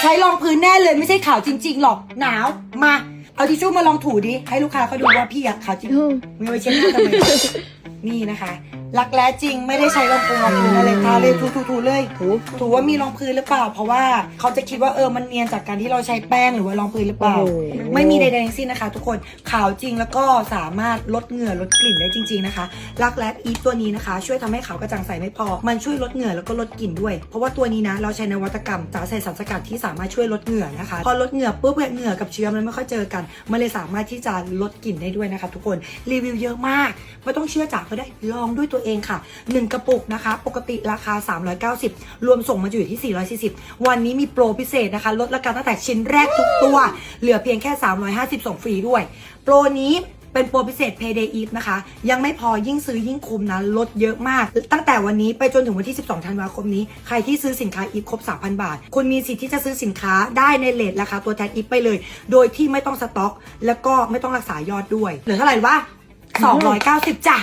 ใช้รองพื้นแน่เลยไม่ใช่ขาวจริง ๆ หรอกหนาวมา เอาทิชชู่มาลองถูดิให้ลูกค้าเขาดูว่าพี่อะขาวจริงมีไว้เช็ดหน้าทำไมนี่นะคะ รักแร้จริงไม่ได้ใช้รองพื้นรองพื้นอะไรทาเลยถูๆๆเลยถูถูว่ามีรองพื้นหรือเปล่า เพราะว่าเขาจะคิดว่าเออมันเนียนจากการที่เราใช้แป้งหรือว่ารองพื้นหรือเปล่า โอ้โห ไม่มีใดๆทั้งสิ้นนะคะ ทุกคนขาวจริงแล้วก็สามารถลดเหงื่อลดกลิ่นได้จริง ๆนะคะ รักแร้อีฟตัวนี้นะคะ ช่วยทำให้ขาวกระจ่างใสไม่พอ มันช่วยลดเหงื่อแล้วก็ลดกลิ่นด้วย เพราะว่าตัวนี้นะเราใช้นวัตกรรมสารใส่สารสกัดที่สามารถช่วยลดเหงื่อนะคะ พอลดเหงื่อปุ๊บเนี่ยเหงื่อกับเชื้อมันไม่ค่อยเจอกันมันเลยสามารถที่จะลดกลิ่นได้ด้วยนะคะ ทุกคนรีวิวเยอะมากไม่ต้องเชื่อจ๋าก็ได้ลองด้วยตัวเองค่ะ 1 กระปุกนะคะ ปกติราคา 390 รวมส่งมาอยู่ที่ 440 วันนี้มีโปรพิเศษนะคะ ลดราคาตั้งแต่ชิ้นแรกทุกตัว เหลือเพียงแค่ 350 ส่งฟรีด้วย โปรนี้เป็นโปรพิเศษ Payday Eve นะคะ ยังไม่พอยิ่งซื้อยิ่งคุ้มนะ ลดเยอะมาก ตั้งแต่วันนี้ไปจนถึงวันที่ 12 ธันวาคมนี้ ใครที่ซื้อสินค้า Eve ครบ 3,000 บาท คุณมีสิทธิ์ที่จะซื้อสินค้าได้ในเลทราคาตัวแทน Eve ไปเลย โดยที่ไม่ต้องสต็อก แล้วก็ไม่ต้องรักษายอดด้วย เหลือเท่าไหร่วะ290 จ้ะ